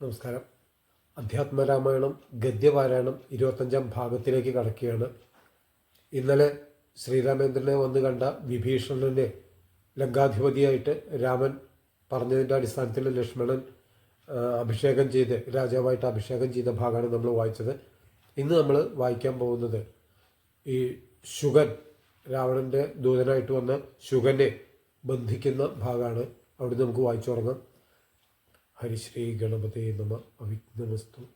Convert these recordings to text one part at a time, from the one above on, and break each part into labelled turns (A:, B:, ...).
A: നമസ്കാരം. അധ്യാത്മരാമായണം ഗദ്യപാരായണം ഇരുപത്തഞ്ചാം ഭാഗത്തിലേക്ക് കടക്കുകയാണ്. ഇന്നലെ ശ്രീരാമേന്ദ്രനെ വന്ന് കണ്ട വിഭീഷണനെ ലങ്കാധിപതിയായിട്ട് രാമൻ പറഞ്ഞതിന്റെ അടിസ്ഥാനത്തിൽ ലക്ഷ്മണൻ അഭിഷേകം ചെയ്ത് രാജാവായിട്ട് അഭിഷേകം ചെയ്ത ഭാഗമാണ് നമ്മൾ വായിച്ചത്. ഇന്ന് നമ്മൾ വായിക്കാൻ പോകുന്നത് ഈ ശുഗൻ രാവണന്റെ ദൂതനായിട്ട് വന്ന ശുഗനെ ബന്ധിക്കുന്ന ഭാഗമാണ്. അവിടെ നമുക്ക് വായിച്ചു തുടങ്ങാം ഹരിശ്രീ ഗണപതേ നമ. അവിഘ്നമസ്തു.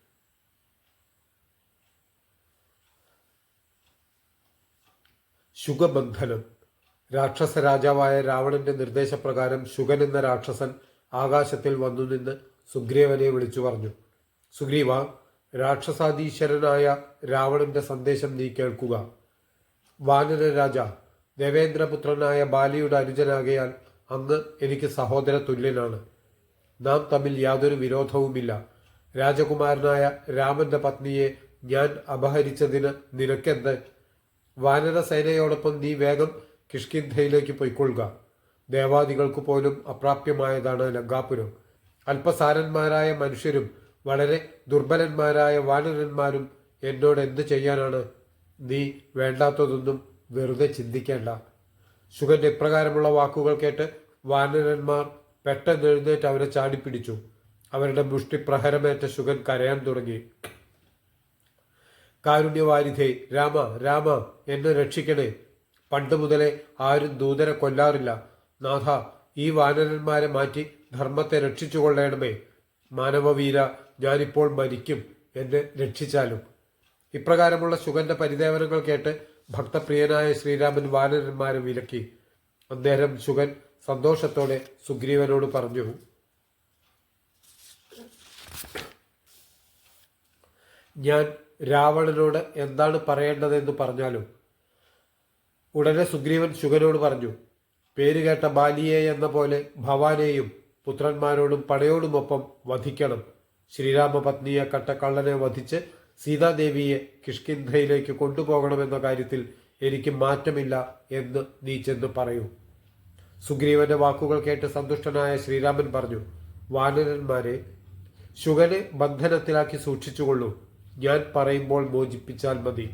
A: ശുഗബന്ധനം. രാക്ഷസ രാജാവായ രാവണന്റെ നിർദ്ദേശപ്രകാരം ശുഗൻ എന്ന രാക്ഷസൻ ആകാശത്തിൽ വന്നു നിന്ന് സുഗ്രീവനെ വിളിച്ചു പറഞ്ഞു. സുഗ്രീവ രാക്ഷസാധീശ്വരനായ രാവണന്റെ സന്ദേശം നീ കേൾക്കുക. വാനര രാജ ദേവേന്ദ്രപുത്രനായ ബാലിയുടെ അനുജനാകയാൽ അന്ന് എനിക്ക് സഹോദര തുല്യനാണ് നാം തമ്മിൽ യാതൊരു വിരോധവുമില്ല. രാജകുമാരനായ രാമന്റെ പത്നിയെ ഞാൻ അപഹരിച്ചതിന് നിനക്കെന്ത്? വാനരസേനയോടൊപ്പം നീ വേഗം കിഷ്കിന്ധയിലേക്ക് പൊയ്ക്കൊള്ളുക. ദേവാദികൾക്ക് പോലും അപ്രാപ്യമായതാണ് ലങ്കാപുരം. അല്പസാരന്മാരായ മനുഷ്യരും വളരെ ദുർബലന്മാരായ വാനരന്മാരും എന്നോട് എന്ത് ചെയ്യാനാണ്? നീ വേണ്ടാത്തതൊന്നും വെറുതെ ചിന്തിക്കേണ്ട. ശുഗന്റെ ഇപ്രകാരമുള്ള വാക്കുകൾ കേട്ട് വാനരന്മാർ പെട്ടെന്ന് എഴുന്നേറ്റ് അവരെ ചാടിപ്പിടിച്ചു. അവരുടെ മുഷ്ടി പ്രഹരമേറ്റ ശുഗൻ കരയാൻ തുടങ്ങി. കാരുണ്യവാരിധേ രാമ രാമ എന്നെ രക്ഷിക്കണേ. പണ്ട് മുതലേ ആരും ദൂതരെ കൊല്ലാറില്ല. നാഥ ഈ വാനരന്മാരെ മാറ്റി ധർമ്മത്തെ രക്ഷിച്ചുകൊള്ളണമേ. മാനവവീര ഞാനിപ്പോൾ മരിക്കും എന്നെ രക്ഷിച്ചാലും. ഇപ്രകാരമുള്ള ശുഗന്റെ പരിദേവനങ്ങൾ കേട്ട് ഭക്തപ്രിയനായ ശ്രീരാമൻ വാനരന്മാരെ വിലക്കി. അന്നേരം ശുഗൻ സന്തോഷത്തോടെ സുഗ്രീവനോട് പറഞ്ഞു. ഞാൻ രാവണനോട് എന്താണ് പറയേണ്ടതെന്ന് പറഞ്ഞാലും ഉടനെ സുഗ്രീവൻ ശുഗനോട് പറഞ്ഞു. പേരുകേട്ട ബാലിയെ എന്ന പോലെ ഭവാനെയും പുത്രന്മാരോടും പടയോടുമൊപ്പം വധിക്കണം. ശ്രീരാമപത്നിയെ കട്ടക്കള്ളനെ വധിച്ച് സീതാദേവിയെ കിഷ്കിന്ധയിലേക്ക് കൊണ്ടുപോകണമെന്ന കാര്യത്തിൽ എനിക്ക് മാറ്റമില്ല എന്ന് നീ ചെന്ന് പറയൂ. സുഗ്രീവന്റെ വാക്കുകൾ കേട്ട് സന്തുഷ്ടനായ ശ്രീരാമൻ പറഞ്ഞു വാനരന്മാരെ ശുഗനെ ബന്ധനത്തിലാക്കി സൂക്ഷിച്ചുകൊള്ളൂ. ഞാൻ പറയുമ്പോൾ മോചിപ്പിച്ചാൽ മതി.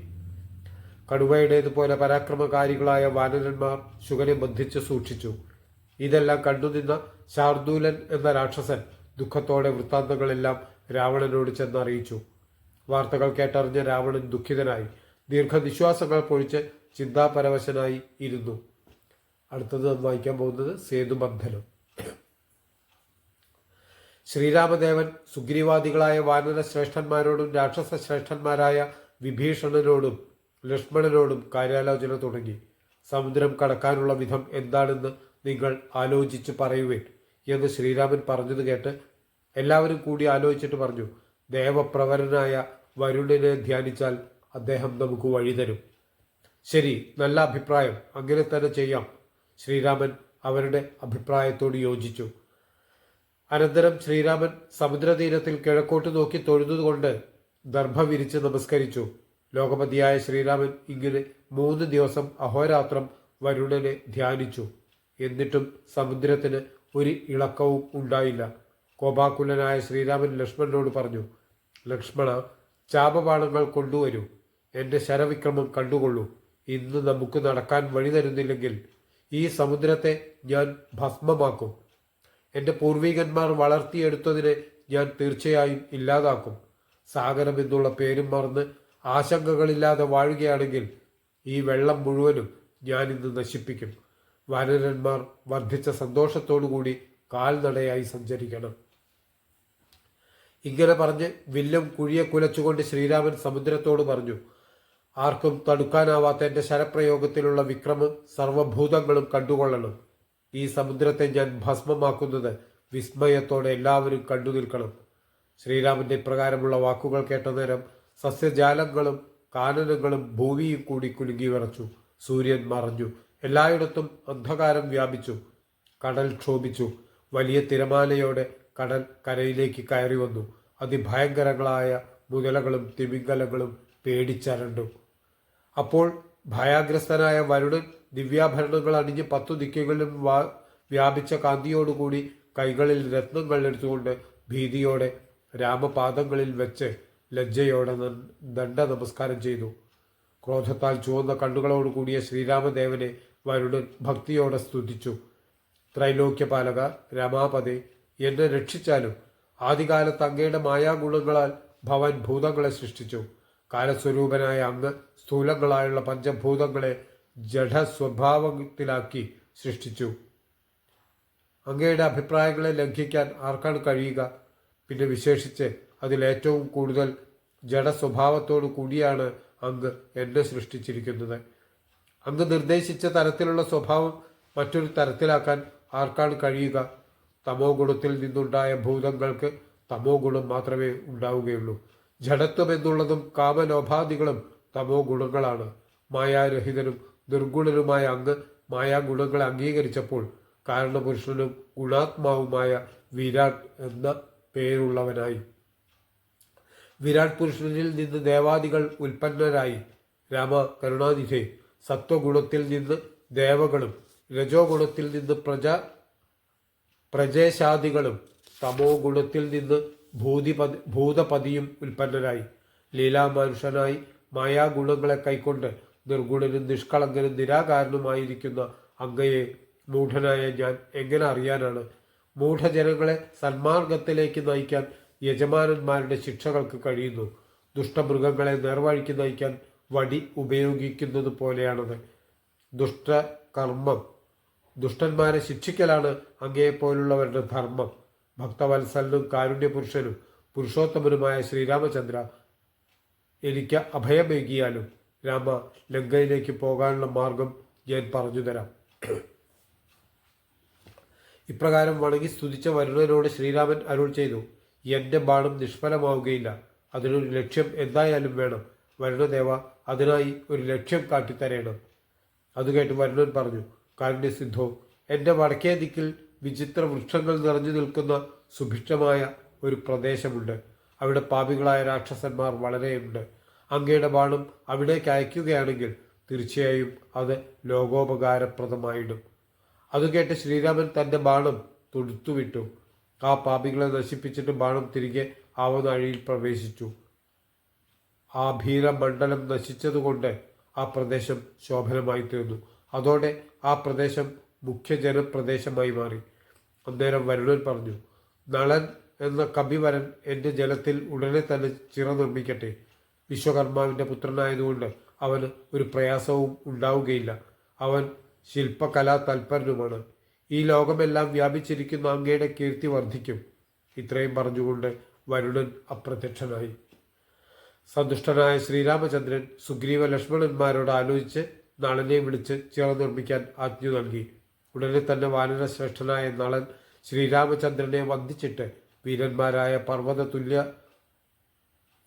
A: കടുവയുടേതുപോലെ പരാക്രമകാരികളായ വാനരന്മാർ ശുഗനെ ബന്ധിച്ച് സൂക്ഷിച്ചു. ഇതെല്ലാം കണ്ടുനിന്ന ശാർദൂലൻ എന്ന രാക്ഷസൻ ദുഃഖത്തോടെ വൃത്താന്തങ്ങളെല്ലാം രാവണനോട് ചെന്നറിയിച്ചു വാർത്തകൾ കേട്ടറിഞ്ഞ രാവണൻ ദുഃഖിതനായി ദീർഘനിശ്വാസങ്ങൾ പൊഴിച്ച് ചിന്താപരവശനായി ഇരുന്നു. അടുത്തത് വായിക്കാൻ പോകുന്നത് സേതുബന്ധനം. ശ്രീരാമദേവൻ സുഗ്രീവാദികളായ വാനര ശ്രേഷ്ഠന്മാരോടും രാക്ഷസ ശ്രേഷ്ഠന്മാരായ വിഭീഷണനോടും ലക്ഷ്മണനോടും കാര്യാലോചന തുടങ്ങി. സമുദ്രം കടക്കാനുള്ള വിധം എന്താണെന്ന് നിങ്ങൾ ആലോചിച്ച് പറയുവേൻ എന്ന് ശ്രീരാമൻ പറഞ്ഞത് കേട്ട് എല്ലാവരും കൂടി ആലോചിച്ചിട്ട് പറഞ്ഞു ദേവപ്രവരനായ വരുണനെ ധ്യാനിച്ചാൽ അദ്ദേഹം നമുക്ക് വഴിതരും. ശരി നല്ല അഭിപ്രായം. അങ്ങനെ തന്നെ ചെയ്യാം. ശ്രീരാമൻ അവരുടെ അഭിപ്രായത്തോട് യോജിച്ചു. അനന്തരം ശ്രീരാമൻ സമുദ്രതീരത്തിൽ കിഴക്കോട്ട് നോക്കി തൊഴുതുകൊണ്ട് ദർഭ വിരിച്ച് നമസ്കരിച്ചു. ലോകപതിയായ ശ്രീരാമൻ ഇങ്ങനെ മൂന്ന് ദിവസം അഹോരാത്രം വരുണനെ ധ്യാനിച്ചു. എന്നിട്ടും സമുദ്രത്തിന് ഒരു ഇളക്കവും ഉണ്ടായില്ല. കോപാകുലനായ ശ്രീരാമൻ ലക്ഷ്മണനോട് പറഞ്ഞു ലക്ഷ്മണ ചാപബാണങ്ങൾ കൊണ്ടുവരൂ. എന്റെ ശരവിക്രമം കണ്ടുകൊള്ളൂ. ഇന്ന് നമുക്ക് നടക്കാൻ വഴി തരുന്നില്ലെങ്കിൽ ഈ സമുദ്രത്തെ ഞാൻ ഭസ്മമാക്കും. എന്റെ പൂർവികന്മാർ വളർത്തിയെടുത്തതിനെ ഞാൻ തീർച്ചയായും ഇല്ലാതാക്കും. സാഗരം എന്നുള്ള പേരും മറന്ന് ആശങ്കകളില്ലാതെ വാഴുകയാണെങ്കിൽ ഈ വെള്ളം മുഴുവനും ഞാൻ ഇന്ന് നശിപ്പിക്കും. വാനരന്മാർ വർദ്ധിച്ച സന്തോഷത്തോടുകൂടി കാൽനടയായി സഞ്ചരിക്കണം. ഇങ്ങനെ പറഞ്ഞ് വില്ലും കുഴിയെ കുലച്ചുകൊണ്ട് ശ്രീരാമൻ സമുദ്രത്തോട് പറഞ്ഞു ആർക്കും തടുക്കാനാവാത്ത എന്റെ ശരപ്രയോഗത്തിലുള്ള വിക്രമം സർവഭൂതങ്ങളും കണ്ടുകൊള്ളണം. ഈ സമുദ്രത്തെ ഞാൻ ഭസ്മമാക്കുന്നത് വിസ്മയത്തോടെ എല്ലാവരും കണ്ടു നിൽക്കണം. ശ്രീരാമന്റെ ഇപ്രകാരമുള്ള വാക്കുകൾ കേട്ട നേരം സസ്യജാലങ്ങളും കാനനങ്ങളും ഭൂമിയും കൂടി കുലുങ്ങി വിറച്ചു. സൂര്യൻ മറഞ്ഞു. എല്ലായിടത്തും അന്ധകാരം വ്യാപിച്ചു. കടൽ ക്ഷോഭിച്ചു. വലിയ തിരമാലയോടെ കടൽ കരയിലേക്ക് കയറി വന്നു. അതിഭയങ്കരങ്ങളായ മുതലകളും തിമിംഗലങ്ങളും പേടിച്ചരണ്ടു. അപ്പോൾ ഭയാഗ്രസ്തനായ വരുണൻ ദിവ്യാഭരണങ്ങൾ അണിഞ്ഞ് പത്തു ദിക്കുകളിലും വ്യാപിച്ച കാന്തിയോടുകൂടി കൈകളിൽ രത്നങ്ങൾ എടുത്തുകൊണ്ട് ഭീതിയോടെ രാമപാദങ്ങളിൽ വെച്ച് ലജ്ജയോടെ ദണ്ഡ നമസ്കാരം ചെയ്തു. ക്രോധത്താൽ ചുവന്ന കണ്ണുകളോട് കൂടിയ ശ്രീരാമദേവനെ വരുണൻ ഭക്തിയോടെ സ്തുതിച്ചു. ത്രൈലോക്യപാലക രമാപതി എന്നെ രക്ഷിച്ചാലും ആദ്യകാലത്ത് അങ്ങയുടെ മായാഗുണങ്ങളാൽ ഭവൻ ഭൂതങ്ങളെ സൃഷ്ടിച്ചു. കാലസ്വരൂപനായ അങ്ങ് സ്ഥൂലങ്ങളായുള്ള പഞ്ചഭൂതങ്ങളെ ജഡസ്വഭാവത്തിലാക്കി സൃഷ്ടിച്ചു. അങ്ങയുടെ അഭിപ്രായങ്ങളെ ലംഘിക്കാൻ ആർക്കാണ് കഴിയുക? പിന്നെ വിശേഷിച്ച് അതിലേറ്റവും കൂടുതൽ ജഡസ്വഭാവത്തോടു കൂടിയാണ് അങ്ങ് എന്നെ സൃഷ്ടിച്ചിരിക്കുന്നത്. അങ്ങ് നിർദ്ദേശിച്ച തരത്തിലുള്ള സ്വഭാവം മറ്റൊരു തരത്തിലാക്കാൻ ആർക്കാണ് കഴിയുക? തമോ ഗുണത്തിൽ നിന്നുണ്ടായ ഭൂതങ്ങൾക്ക് തമോ ഗുണം മാത്രമേ ഉണ്ടാവുകയുള്ളൂ. ജഡത്വം എന്നുള്ളതും കാമലോഭാദികളും തമോ ഗുണങ്ങളാണ്. മായാരഹിതനും നിർഗുണനുമായ അങ്ങ് മായാഗുണങ്ങളെ അംഗീകരിച്ചപ്പോൾ കാരണപുരുഷനും ഗുണാത്മാവുമായ വിരാട് എന്ന പേരുള്ളവനായി. വിരാട് പുരുഷനിൽ നിന്ന് ദേവാദികൾ ഉൽപ്പന്നരായി. രാമ കരുണാനിധി സത്വഗുണത്തിൽ നിന്ന് ദേവകളും രജോ ഗുണത്തിൽ നിന്ന് പ്രജ പ്രജേശാദികളും തമോ ഗുണത്തിൽ നിന്ന് ഭൂതിപതി ഭൂതപതിയും ഉൽപ്പന്നനായി ലീലാമാനുഷനായി മായാഗുണങ്ങളെ കൈക്കൊണ്ട് നിർഗുണനും നിഷ്കളങ്കനും നിരാകാരനുമായിരിക്കുന്ന അങ്ങയെ മൂഢനായ ഞാൻ എങ്ങനെ അറിയാനാണ്? മൂഢജനങ്ങളെ സന്മാർഗത്തിലേക്ക് നയിക്കാൻ യജമാനന്മാരുടെ ശിക്ഷകൾക്ക് കഴിയുന്നു. ദുഷ്ടമൃഗങ്ങളെ നേർവഴിക്ക് നയിക്കാൻ വടി ഉപയോഗിക്കുന്നത് പോലെയാണത്. ദുഷ്ടകർമ്മം. ദുഷ്ടന്മാരെ ശിക്ഷിക്കലാണ് അങ്ങയെപ്പോലുള്ളവരുടെ ധർമ്മം. ഭക്തവത്സലനും കാരുണ്യപുരുഷനും പുരുഷോത്തമനുമായ ശ്രീരാമചന്ദ്ര എനിക്ക് അഭയമേകിയാലും രാമ ലങ്കയിലേക്ക് പോകാനുള്ള മാർഗം ഞാൻ പറഞ്ഞു തരാം. ഇപ്രകാരം വണങ്ങി സ്തുതിച്ച വരുണനോട് ശ്രീരാമൻ അരുൾ ചെയ്തു എന്റെ ബാണം നിഷ്ഫലമാവുകയില്ല. അതിനൊരു ലക്ഷ്യം എന്തായാലും വേണം. വരുണദേവ അതിനായി ഒരു ലക്ഷ്യം കാട്ടിത്തരേണം. അത് കേട്ട് വരുണൻ പറഞ്ഞു കാരുണ്യസിദ്ധോ എന്റെ വടക്കേ ദിക്കിൽ വിചിത്ര വൃക്ഷങ്ങൾ നിറഞ്ഞു നിൽക്കുന്ന സുഭിക്ഷമായ ഒരു പ്രദേശമുണ്ട്. അവിടെ പാപികളായ രാക്ഷസന്മാർ വളരെയുണ്ട്. അങ്ങയുടെ ബാണം അവിടേക്ക് അയക്കുകയാണെങ്കിൽ തീർച്ചയായും അത് ലോകോപകാരപ്രദമായിടും. അത് കേട്ട് ശ്രീരാമൻ തന്റെ ബാണം തൊടുത്തുവിട്ടു. ആ പാപികളെ നശിപ്പിച്ചിട്ട് ബാണം തിരികെ ആവനാഴിയിൽ പ്രവേശിച്ചു. ആ ഭീരമണ്ഡലം നശിച്ചതുകൊണ്ട് ആ പ്രദേശം ശോഭനമായി തീർന്നു. അതോടെ ആ പ്രദേശം മുഖ്യജനപ്രദേശമായി മാറി. അന്നേരം വരുണൻ പറഞ്ഞു നളൻ എന്ന കവിവരൻ എന്റെ ജലത്തിൽ ഉടനെ തന്നെ ചിറ നിർമ്മിക്കട്ടെ. വിശ്വകർമാവിന്റെ പുത്രനായതുകൊണ്ട് അവന് ഒരു പ്രയാസവും ഉണ്ടാവുകയില്ല. അവൻ ശില്പകലാ തൽപരനുമാണ് ഈ ലോകമെല്ലാം വ്യാപിച്ചിരിക്കുന്ന അങ്ങയുടെ കീർത്തി വർദ്ധിക്കും. ഇത്രയും പറഞ്ഞുകൊണ്ട് വരുണൻ അപ്രത്യക്ഷനായി. സന്തുഷ്ടനായ ശ്രീരാമചന്ദ്രൻ സുഗ്രീവ ലക്ഷ്മണന്മാരോട് ആലോചിച്ച് നളനെ വിളിച്ച് ചിറ നിർമ്മിക്കാൻ ആജ്ഞ നൽകി. ഉടനെ തന്നെ വാനരശ്രേഷ്ഠനായ നളൻ ശ്രീരാമചന്ദ്രനെ വന്ദിച്ചിട്ട് വീരന്മാരായ പർവത തുല്യ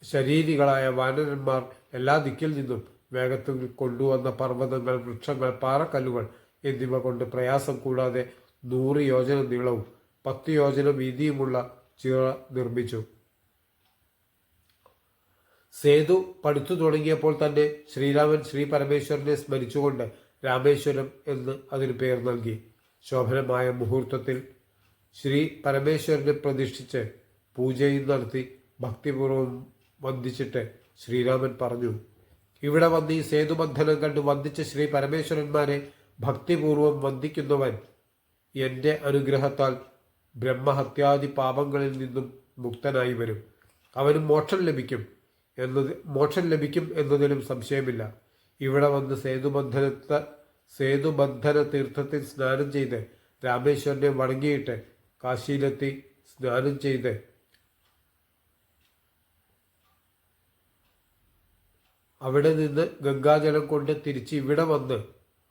A: ശരീരികളായ വാനരന്മാർ എല്ലാ ദിക്കിൽ നിന്നും വേഗത്തിൽ കൊണ്ടുവന്ന പർവതങ്ങൾ വൃക്ഷങ്ങൾ പാറക്കല്ലുകൾ എന്നിവ കൊണ്ട് പ്രയാസം കൂടാതെ നൂറ് യോജന നീളവും പത്ത് യോജന വീതിയുമുള്ള ചിറ നിർമ്മിച്ചു. സേതു പഠിത്തു തുടങ്ങിയപ്പോൾ തന്നെ ശ്രീരാമൻ ശ്രീ പരമേശ്വരനെ സ്മരിച്ചുകൊണ്ട് രാമേശ്വരം എന്ന് അതിന് പേർ നൽകി. ശോഭനമായ മുഹൂർത്തത്തിൽ ശ്രീ പരമേശ്വരനെ പ്രതിഷ്ഠിച്ച് പൂജയും നടത്തി ഭക്തിപൂർവം വന്ദിച്ചിട്ട് ശ്രീരാമൻ പറഞ്ഞു ഇവിടെ വന്ന് ഈ സേതുബന്ധനം കണ്ട് വന്ദിച്ച ശ്രീ പരമേശ്വരന്മാരെ ഭക്തിപൂർവം വന്ദിക്കുന്നവൻ എന്റെ അനുഗ്രഹത്താൽ ബ്രഹ്മഹത്യാദി പാപങ്ങളിൽ നിന്നും മുക്തനായി വരും. അവന് മോക്ഷം ലഭിക്കും എന്നത് മോക്ഷം ലഭിക്കും എന്നതിലും സംശയമില്ല. ഇവിടെ വന്ന് സേതുബന്ധനത്ത സേതുബന്ധന തീർത്ഥത്തിൽ സ്നാനം ചെയ്ത് രാമേശ്വരനെ വണങ്ങിയിട്ട് കാശിയിലെത്തി സ്നാനം ചെയ്ത്. അവിടെ നിന്ന് ഗംഗാജലം കൊണ്ട് തിരിച്ച് ഇവിടെ വന്ന്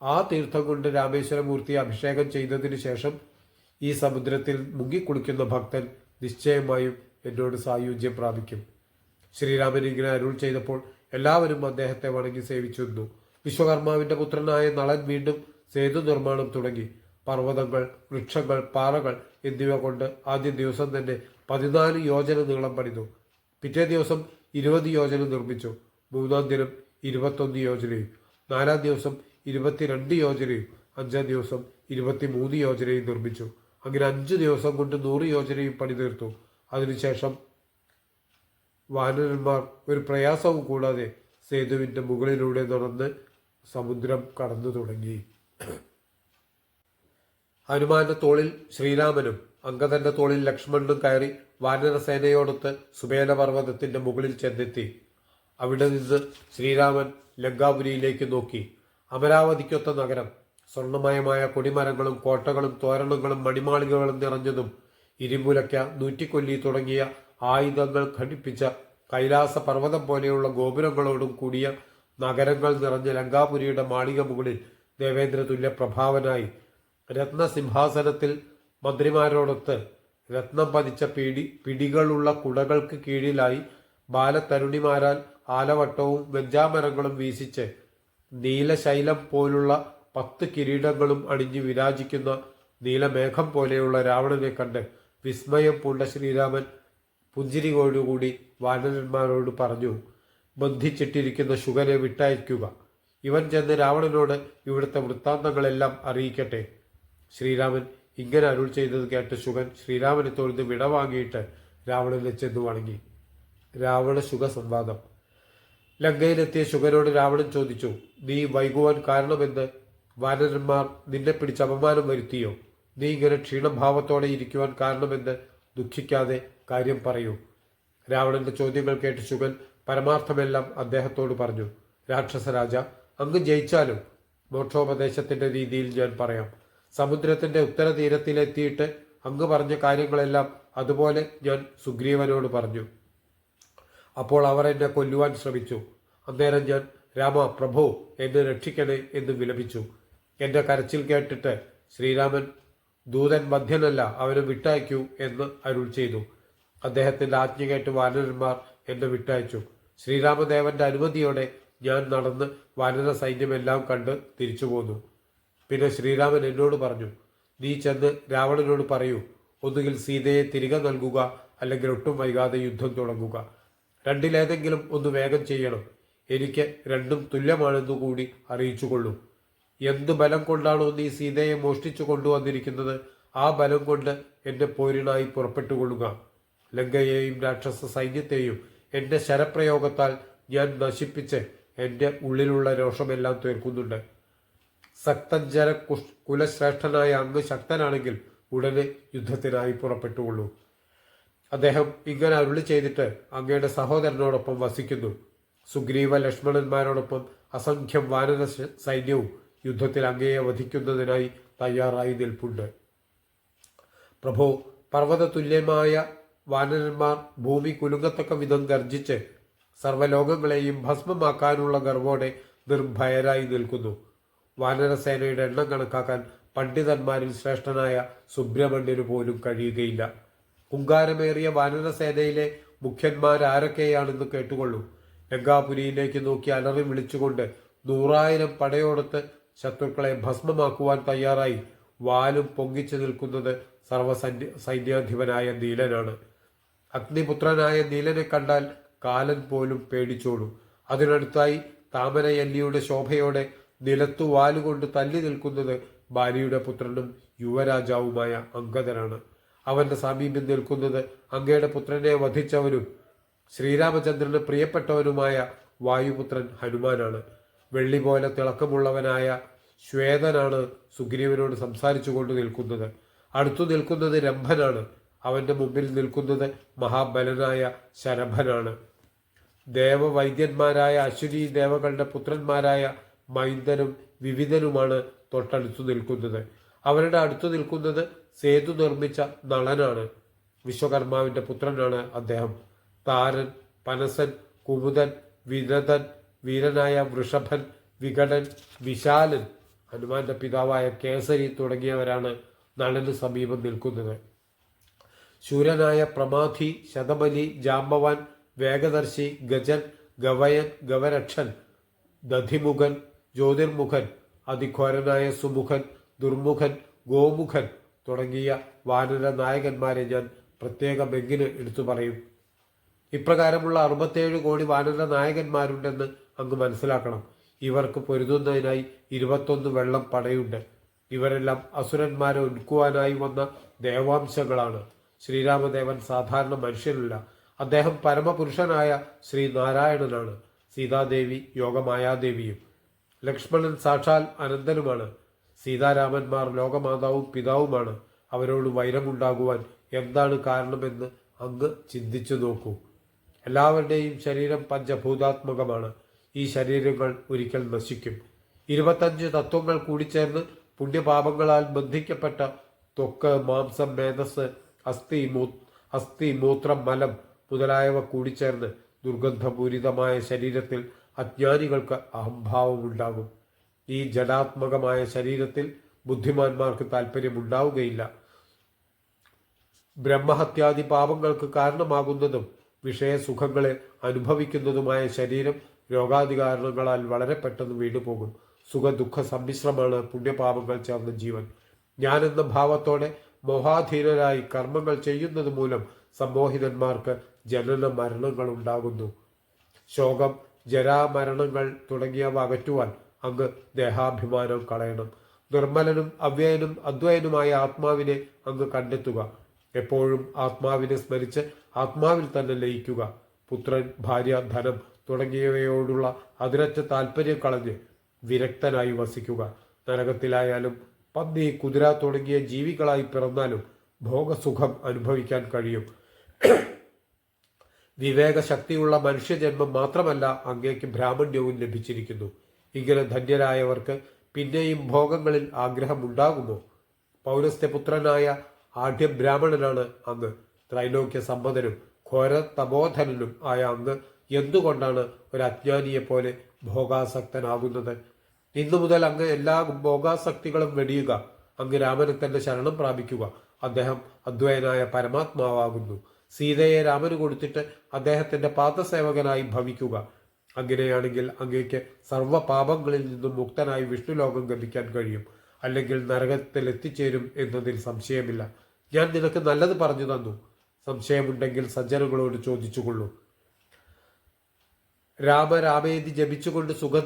A: ആ തീർത്ഥം കൊണ്ട് രാമേശ്വരമൂർത്തിയെ അഭിഷേകം ചെയ്തതിന് ശേഷം ഈ സമുദ്രത്തിൽ മുങ്ങിക്കുളിക്കുന്ന ഭക്തൻ നിശ്ചയമായും എന്നോട് സായുജ്യം പ്രാപിക്കും. ശ്രീരാമൻ ഇങ്ങനെ അരുൾ ചെയ്തപ്പോൾ എല്ലാവരും അദ്ദേഹത്തെ വണങ്ങി സേവിച്ചു നിന്നു വിശ്വകർമാവിന്റെ പുത്രനായ നളൻ വീണ്ടും സേതു നിർമ്മാണം തുടങ്ങി. പർവതങ്ങൾ വൃക്ഷങ്ങൾ പാറകൾ എന്നിവ കൊണ്ട് ആദ്യ ദിവസം തന്നെ പതിനാല് യോജന നീളം പണിതു. പിറ്റേ ദിവസം ഇരുപത് യോജന നിർമ്മിച്ചു. മൂന്നാം ദിനം ഇരുപത്തൊന്ന് യോജനയും. നാലാം ദിവസം ഇരുപത്തിരണ്ട് യോജനയും. അഞ്ചാം ദിവസം ഇരുപത്തിമൂന്ന് യോജനയും നിർമ്മിച്ചു. അങ്ങനെ അഞ്ച് ദിവസം കൊണ്ട് നൂറ് യോജനയും പണി തീർത്തു. അതിനുശേഷം വാനരന്മാർ ഒരു പ്രയാസവും കൂടാതെ സേതുവിന്റെ മുകളിലൂടെ നടന്ന് സമുദ്രം കടന്നു തുടങ്ങി. ഹനുമാന്റെ തോളിൽ ശ്രീരാമനും അങ്കദന്റെ തോളിൽ ലക്ഷ്മണനും കയറി വാനരസേനയോടൊത്ത് സുബേന പർവതത്തിന്റെ മുകളിൽ ചെന്നെത്തി. അവിടെ നിന്ന് ശ്രീരാമൻ ലങ്കാപുരിയിലേക്ക് നോക്കി. അമരാവതിക്കൊത്ത നഗരം സ്വർണമയമായ കൊടിമരങ്ങളും കോട്ടകളും തോരണങ്ങളും മണിമാളികകളും നിറഞ്ഞതും ഇരുമ്പുലക്ക നൂറ്റിക്കൊല്ലി തുടങ്ങിയ ആയുധങ്ങൾ ഘടിപ്പിച്ച കൈലാസ പർവതം പോലെയുള്ള ഗോപുരങ്ങളോടും കൂടിയ നഗരങ്ങൾ നിറഞ്ഞ ലങ്കാപുരിയുടെ മാളിക മുകളിൽ ദേവേന്ദ്ര തുല്യ പ്രഭാവനായി രത്നസിംഹാസനത്തിൽ മന്ത്രിമാരോടൊത്ത് രത്നം പതിച്ച പിടി പിടികളുള്ള കുടകൾക്ക് കീഴിലായി ബാലതരുണിമാരാൽ ആലവട്ടവും വെഞ്ചാമരങ്ങളും വീശിച്ച് നീലശൈലം പോലുള്ള പത്ത് കിരീടങ്ങളും അണിഞ്ഞു വിരാജിക്കുന്ന നീലമേഘം പോലെയുള്ള രാവണനെ കണ്ട് വിസ്മയം പൂണ്ട ശ്രീരാമൻ പുഞ്ചിരിയോടുകൂടി വാനരന്മാരോട് പറഞ്ഞു ബന്ധിച്ചിട്ടിരിക്കുന്ന ശുഗനെ വിട്ടയക്കുക. ഇവൻ ചെന്ന് രാവണനോട് ഇവിടുത്തെ വൃത്താന്തങ്ങളെല്ലാം അറിയിക്കട്ടെ. ശ്രീരാമൻ ഇങ്ങനെ അരുൾ ചെയ്തത് കേട്ട് ശുഗൻ ശ്രീരാമനെ തൊഴുത് വിടവാങ്ങിയിട്ട് രാവണനെ ചെന്ന് വണങ്ങി. രാവണ ശുഗ സംവാദം. ലങ്കയിലെത്തിയ ശുഗനോട് രാവണൻ ചോദിച്ചു നീ വൈകുവാൻ കാരണമെന്ന് വാനരന്മാർ നിന്നെ പിടിച്ച് അപമാനം വരുത്തിയോ? നീ ഇങ്ങനെ ക്ഷീണഭാവത്തോടെ ഇരിക്കുവാൻ കാരണമെന്ന് ദുഃഖിക്കാതെ കാര്യം പറയൂ. രാവണന്റെ ചോദ്യങ്ങൾ കേട്ട് ശുഗൻ പരമാർത്ഥമെല്ലാം അദ്ദേഹത്തോട് പറഞ്ഞു രാക്ഷസരാജ അങ്ങ് ജയിച്ചാലും മോക്ഷോപദേശത്തിന്റെ രീതിയിൽ ഞാൻ പറയാം. സമുദ്രത്തിന്റെ ഉത്തരതീരത്തിലെത്തിയിട്ട് അങ്ങ് പറഞ്ഞ കാര്യങ്ങളെല്ലാം അതുപോലെ ഞാൻ സുഗ്രീവനോട് പറഞ്ഞു. അപ്പോൾ അവർ എന്നെ കൊല്ലുവാൻ ശ്രമിച്ചു. അന്നേരം ഞാൻ രാമ പ്രഭു എന്നെ രക്ഷിക്കണേ എന്ന് വിലപിച്ചു. എന്റെ കരച്ചിൽ കേട്ടിട്ട് ശ്രീരാമൻ ദൂതൻ മധ്യനല്ല അവനെ വിട്ടയക്കൂ എന്ന് അരുൾ ചെയ്തു. അദ്ദേഹത്തിന്റെ ആജ്ഞ കേട്ട് വാനരന്മാർ എന്നെ വിട്ടയച്ചു. ശ്രീരാമദേവന്റെ അനുമതിയോടെ ഞാൻ നടന്ന് വാനര സൈന്യമെല്ലാം കണ്ട് തിരിച്ചു പോന്നു. പിന്നെ ശ്രീരാമൻ എന്നോട് പറഞ്ഞു നീ ചെന്ന് രാവണനോട് പറയൂ ഒന്നുകിൽ സീതയെ തിരികെ നൽകുക അല്ലെങ്കിൽ ഒട്ടും വൈകാതെ യുദ്ധം തുടങ്ങുക. രണ്ടിലേതെങ്കിലും ഒന്ന് വേഗം ചെയ്യണം. എനിക്ക് രണ്ടും തുല്യമാണെന്നു കൂടി അറിയിച്ചുകൊള്ളൂ. എന്ത് ബലം കൊണ്ടാണോ നീ സീതയെ മോഷ്ടിച്ചു കൊണ്ടുവന്നിരിക്കുന്നത്? ആ ബലം കൊണ്ട് എന്റെ പോരിനായി പുറപ്പെട്ടുകൊള്ളുക. ലങ്കയെയും രാക്ഷസ സൈന്യത്തെയും എന്റെ ശരപ്രയോഗത്താൽ ഞാൻ നശിപ്പിച്ച് എന്റെ ഉള്ളിലുള്ള രോഷമെല്ലാം തീർക്കുന്നുണ്ട്. സക്തഞ്ചര കുഷ് കുലശ്രേഷ്ഠനായ അങ്ങ് ശക്തനാണെങ്കിൽ ഉടനെ യുദ്ധത്തിനായി പുറപ്പെട്ടുകൊള്ളൂ. അദ്ദേഹം ഇങ്ങനെ അരുളി ചെയ്തിട്ട് അങ്ങയുടെ സഹോദരനോടൊപ്പം വസിക്കുന്നു. സുഗ്രീവ ലക്ഷ്മണന്മാരോടൊപ്പം അസംഖ്യം വാനര സൈന്യവും യുദ്ധത്തിൽ അങ്ങയെ വധിക്കുന്നതിനായി തയ്യാറായി നിൽപ്പുണ്ട്. പ്രഭു പർവതതുല്യമായ വാനരന്മാർ ഭൂമി കുലുങ്ങത്തക്ക വിധം ഗർജിച്ച് സർവലോകങ്ങളെയും ഭസ്മമാക്കാനുള്ള ഗർവോടെ നിർഭയരായി നിൽക്കുന്നു. വാനരസേനയുടെ എണ്ണം കണക്കാക്കാൻ പണ്ഡിതന്മാരിൽ ശ്രേഷ്ഠനായ സുബ്രഹ്മണ്യന് പോലും കഴിയുകയില്ല. കുങ്കാരമേറിയ വാനരസേനയിലെ മുഖ്യന്മാരാരൊക്കെയാണെന്ന് കേട്ടുകൊള്ളൂ. ലങ്കാപുരിയിലേക്ക് നോക്കി അലറി വിളിച്ചുകൊണ്ട് നൂറായിരം പടയോടത്ത് ശത്രുക്കളെ ഭസ്മമാക്കുവാൻ തയ്യാറായി വാലും പൊങ്ങിച്ചു നിൽക്കുന്നത് സർവസൈന്യാധിപനായ സൈന്യാധിപനായ നീലനാണ്. അഗ്നിപുത്രനായ നീലനെ കണ്ടാൽ കാലൻ പോലും പേടിച്ചോടും. അതിനടുത്തായി താമരയല്ലിയുടെ ശോഭയോടെ നിലത്തു വാലുകൊണ്ട് തല്ലി നിൽക്കുന്നത് ബാലിയുടെ പുത്രനും യുവരാജാവുമായ അങ്കദനാണ് അവന്റെ സമീപം നിൽക്കുന്നത് അങ്ങയുടെ പുത്രനെ വധിച്ചവനും ശ്രീരാമചന്ദ്രന് പ്രിയപ്പെട്ടവനുമായ വായുപുത്രൻ ഹനുമാനാണ്. വെള്ളി പോലെ തിളക്കമുള്ളവനായ ശ്വേതനാണ് സുഗ്രീവനോട് സംസാരിച്ചു കൊണ്ട് നിൽക്കുന്നത്. അടുത്തു നിൽക്കുന്നത് രംഭനാണ്. അവന്റെ മുമ്പിൽ നിൽക്കുന്നത് മഹാബലനായ ശരഭനാണ്. ദേവവൈദ്യന്മാരായ അശ്വിനി ദേവകളുടെ പുത്രന്മാരായ മൈന്ദനും വിവിധനുമാണ് തൊട്ടടുത്തു നിൽക്കുന്നത്. അവരുടെ അടുത്തു നിൽക്കുന്നത് സേതു നിർമ്മിച്ച നളനാണ്. വിശ്വകർമാവിന്റെ പുത്രനാണ് അദ്ദേഹം. താരൻ പനസൻ കുമുദൻ വിനതൻ വീരനായ വൃഷഭൻ വികടൻ വിശാലൻ ഹനുമാന്റെ പിതാവായ കേസരി തുടങ്ങിയവരാണ് നളന് സമീപം നിൽക്കുന്നത്. ശൂരനായ പ്രമാധി ശതബലി ജാമ്പവാൻ വേഗദർശി ഗജൻ ഗവയൻ ഗവരക്ഷൻ ദധിമുഖൻ ജ്യോതിർമുഖൻ അതിഘോരനായ സുമുഖൻ ദുർമുഖൻ ഗോമുഖൻ തുടങ്ങിയ വാനര നായകന്മാരെ ഞാൻ പ്രത്യേകം എങ്ങനെ എടുത്തു പറയും? ഇപ്രകാരമുള്ള അറുപത്തേഴ് കോടി വാനര നായകന്മാരുണ്ടെന്ന് അങ്ങ് മനസ്സിലാക്കണം. ഇവർക്ക് പൊരുതുന്നതിനായി ഇരുപത്തൊന്ന് വെള്ളം പടയുണ്ട്. ഇവരെല്ലാം അസുരന്മാരെ ഒരുക്കുവാനായി വന്ന ദേവാംശങ്ങളാണ്. ശ്രീരാമദേവൻ സാധാരണ മനുഷ്യനല്ല. അദ്ദേഹം പരമപുരുഷനായ ശ്രീ നാരായണനാണ്. സീതാദേവി യോഗമായാദേവിയും. ലക്ഷ്മണൻ സാക്ഷാൽ അനന്തനുമാണ്. സീതാരാമന്മാർ ലോകമാതാവും പിതാവുമാണ്. അവരോട് വൈരമുണ്ടാകുവാൻ എന്താണ് കാരണമെന്ന് അങ്ങ് ചിന്തിച്ചു നോക്കൂ. എല്ലാവരുടെയും ശരീരം പഞ്ചഭൂതാത്മകമാണ്. ഈ ശരീരങ്ങൾ ഒരിക്കൽ നശിക്കും. ഇരുപത്തഞ്ച് തത്വങ്ങൾ കൂടിച്ചേർന്ന് പുണ്യപാപങ്ങളാൽ ബന്ധിക്കപ്പെട്ട ത്വക്ക് മാംസം മേധസ് അസ്ഥി മൂ അസ്ഥി മൂത്രം മലം മുതലായവ കൂടിച്ചേർന്ന് ദുർഗന്ധപൂരിതമായ ശരീരത്തിൽ അജ്ഞാനികൾക്ക് അഹംഭാവമുണ്ടാകും. ഈ ജഡാത്മകമായ ശരീരത്തിൽ ബുദ്ധിമാന്മാർക്ക് താല്പര്യമുണ്ടാവുകയില്ല ബ്രഹ്മഹത്യാദി പാപങ്ങൾക്ക് കാരണമാകുന്നതും വിഷയസുഖങ്ങളെ അനുഭവിക്കുന്നതുമായ ശരീരം രോഗാദി കാരണങ്ങളാൽ വളരെ പെട്ടെന്ന് വീണുപോകും. സുഖ ദുഃഖ സമ്മിശ്രമാണ് പുണ്യപാപങ്ങൾ ചേർന്ന ജീവൻ. ഞാനെന്ന ഭാവത്തോടെ മോഹാധീനരായി കർമ്മങ്ങൾ ചെയ്യുന്നത് മൂലം സമ്മോഹിതന്മാർക്ക് ജനന മരണങ്ങൾ ഉണ്ടാകുന്നു ശോകം ജരാമരണങ്ങൾ തുടങ്ങിയവ അകറ്റുവാൻ അങ്ങ് ദേഹാഭിമാനം കളയണം. നിർമ്മലനും അവ്യയനും അദ്വയനുമായ ആത്മാവിനെ അങ്ങ് കണ്ടെത്തുക. എപ്പോഴും ആത്മാവിനെ സ്മരിച്ച് ആത്മാവിൽ തന്നെ ലയിക്കുക. പുത്രൻ ഭാര്യ ധനം തുടങ്ങിയവയോടുള്ള അതിരറ്റ താല്പര്യം കളഞ്ഞ് വിരക്തനായി വസിക്കുക. നരകത്തിലായാലും പന്നി കുതിര തുടങ്ങിയ ജീവികളായി പിറന്നാലും ഭോഗസുഖം അനുഭവിക്കാൻ കഴിയും. വിവേകശക്തിയുള്ള മനുഷ്യജന്മം മാത്രമല്ല അങ്ങേക്ക് ബ്രാഹ്മണ്യവും ലഭിച്ചിരിക്കുന്നു. ഇങ്ങനെ ധന്യരായവർക്ക് പിന്നെയും ഭോഗങ്ങളിൽ ആഗ്രഹമുണ്ടാകുമോ? പൗരസ്ത്യപുത്രനായ ആഢ്യ ബ്രാഹ്മണനാണ് അങ്ങ്. ത്രൈലോക്യ സമ്പന്നനും ഘോര തപോധനനും ആയ അങ്ങ് എന്തുകൊണ്ടാണ് ഒരു അജ്ഞാനിയെ പോലെ ഭോഗാസക്തനാകുന്നത്? ഇന്നു മുതൽ അങ്ങ് എല്ലാ ഭോഗാസക്തികളും വെടിയുക. അങ്ങ് രാമനെ തന്റെ ശരണം പ്രാപിക്കുക. അദ്ദേഹം അദ്വൈനായ പരമാത്മാവാകുന്നു. സീതയെ രാമന് കൊടുത്തിട്ട് അദ്ദേഹത്തിന്റെ പാദസേവകനായി ഭവിക്കുക. അങ്ങനെയാണെങ്കിൽ അങ്ങേക്ക് സർവ പാപങ്ങളിൽ നിന്നും മുക്തനായി വിഷ്ണുലോകം ഗമിക്കാൻ കഴിയും. അല്ലെങ്കിൽ നരകത്തിൽ എത്തിച്ചേരും എന്നതിൽ സംശയമില്ല. ഞാൻ നിനക്ക് നല്ലത് പറഞ്ഞു തന്നു. സംശയമുണ്ടെങ്കിൽ സജ്ജനങ്ങളോട് ചോദിച്ചുകൊള്ളൂ. രാമരാമേതി ജപിച്ചുകൊണ്ട് സുഖ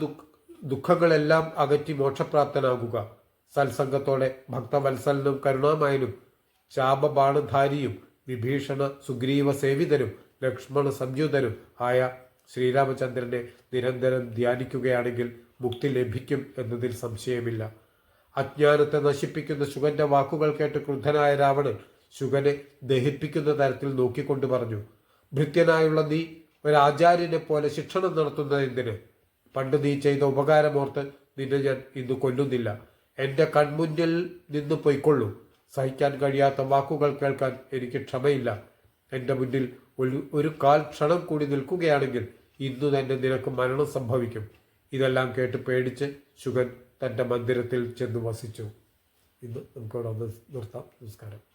A: ദുഃഖങ്ങളെല്ലാം അകറ്റി മോക്ഷപ്രാപ്തനാകുക. സത്സംഗത്തോടെ ഭക്തവത്സലനും കരുണാമയനും ശാപബാണധാരിയും വിഭീഷണ സുഗ്രീവ സേവിതരും ലക്ഷ്മണ സംയുതരും ആയ ശ്രീരാമചന്ദ്രനെ നിരന്തരം ധ്യാനിക്കുകയാണെങ്കിൽ മുക്തി ലഭിക്കും എന്നതിൽ സംശയമില്ല. അജ്ഞാനത്തെ നശിപ്പിക്കുന്ന ശുഗന്റെ വാക്കുകൾ കേട്ട് ക്രുദ്ധനായ രാവണൻ ശുഗനെ ദഹിപ്പിക്കുന്ന തരത്തിൽ നോക്കിക്കൊണ്ട് പറഞ്ഞു ഭൃത്യനായുള്ള നീ ഒരാചാര്യനെ പോലെ ശിക്ഷണം നടത്തുന്ന എന്തിന്? പണ്ട് നീ ചെയ്ത ഉപകാരമോർത്ത് നിന്നെ ഞാൻ ഇന്ന് കൊല്ലുന്നില്ല. എന്റെ കൺമുന്നിൽ നിന്ന് പൊയ്ക്കൊള്ളൂ. സഹിക്കാൻ കഴിയാത്ത വാക്കുകൾ കേൾക്കാൻ എനിക്ക് ക്ഷമയില്ല. എന്റെ മുന്നിൽ ഒരു ഒരു കാൽ ക്ഷണം കൂടി നിൽക്കുകയാണെങ്കിൽ ഇന്നു തന്നെ നിനക്ക് മരണം സംഭവിക്കും. ഇതെല്ലാം കേട്ട് പേടിച്ച് ശുഗൻ തന്റെ മന്ദിരത്തിൽ ചെന്ന് വസിച്ചു. ഇന്ന് നമുക്കവിടെ നിർത്താം. നമസ്കാരം.